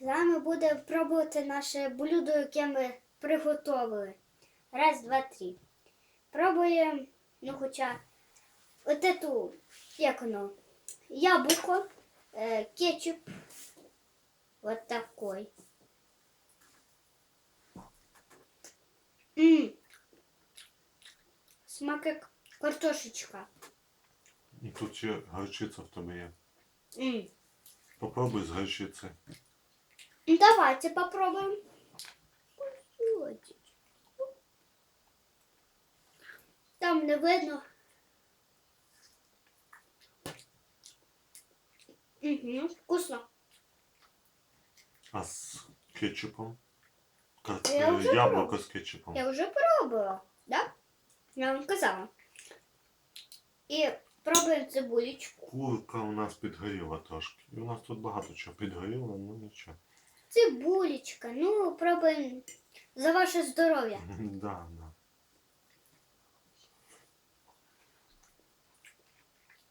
Зараз ми будемо пробувати наше блюдо, яке ми приготували. Раз, два, три. Пробуємо, ну хоча, от эту, як воно, яблуко, е, кетчуп. Вот такой. М. Смак як картошечка. І Тут ще горчиця в тебе є. М. Попробуй з горчиці. Ну, Давайте попробуем. Там не видно. Угу, вкусно. А з кетчупом? Ка- Я е, вже Яблуко з кетчупом. Я вже пробувала, да? Я вам казала. І пробуємо цибулечку. Курка у нас підгоріла трошки. І у нас тут багато чого підгоріло, ну нічого. Цибулечка. Ну, пробуємо за ваше здоров'я. Да, да.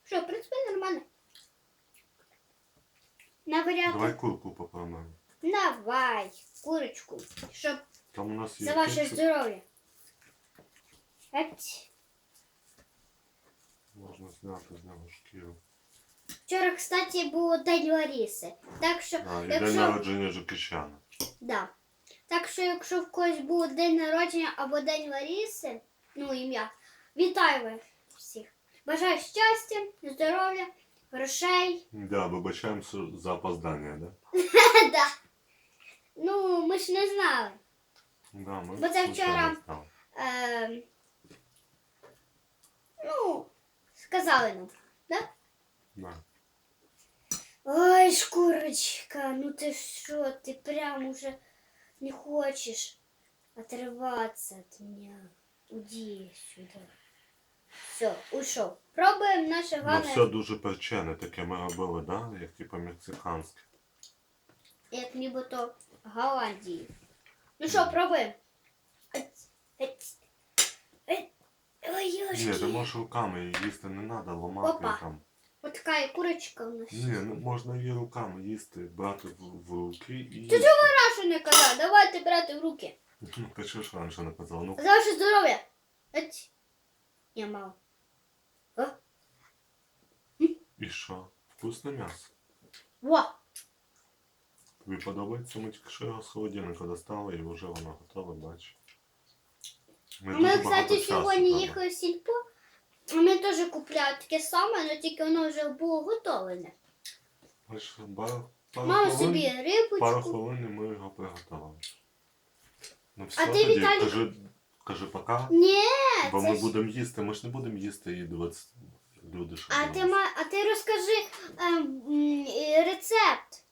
Що, в принципі, нормально. На варіанти. Давай курку попробуємо. Давай, курочку, щоб Там у нас є за ваше кетчуп. здоров'я. Геть. Можна зняти з нього шкіру. Вчора, кстати, був день Ларіси. Так що, А, і день якщо, народження Жукичана. да. так що, якщо в когось був день народження або день Ларіси, ну ім'я, вітаю вас всіх. Бажаю щастя, здоров'я, грошей. Да, вибачаємося за опоздання, да? да. Ну, ми ж не знали. Да, ми Бо це случайно вчора- знали. Е, ну, сказали нам. Да? Да. Ой, шкурочка, ну ты что, ты прям уже не хочешь отрываться от меня. Иди сюда. Все, ушел. Пробуем наше Ну главное, все дуже перчене таке ми робили, да? Як типу мексиканське. як нібито Голландії. Ну що, пробуємо. Ать, ать, ать. Ой, Ні, ти ёшки. можеш руками її їсти не треба, ламати Опа. там. Вот такая курочка у нас. Ні, ну можна її руками їсти, брати в, в руки і Ти їсти. чого раніше не казав? Давайте брати в руки. Ну, Ти що ж раніше не казав? Ну, За ваше здоров'я. Ать. Я мало. О, і що? Вкусне м'ясо. во. Тобі подобається? Ми тільки що його з холодильника достали і вже воно готове, бачиш. Ми, дуже багато кстати, часу сьогодні треба. їхали в сільпо. А Ми теж купляли таке саме, але тільки воно вже було готовлене. Мама собі рибочку. Пару хвилин і ми його приготували. Ну все, А ти, тоді Віталік- кажи, кажи пока. Ні, Бо ми ж- будемо їсти, ми ж не будемо їсти і 20 люди, що а ти, ма... а ти розкажи е, рецепт.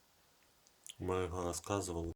Ми його розказували.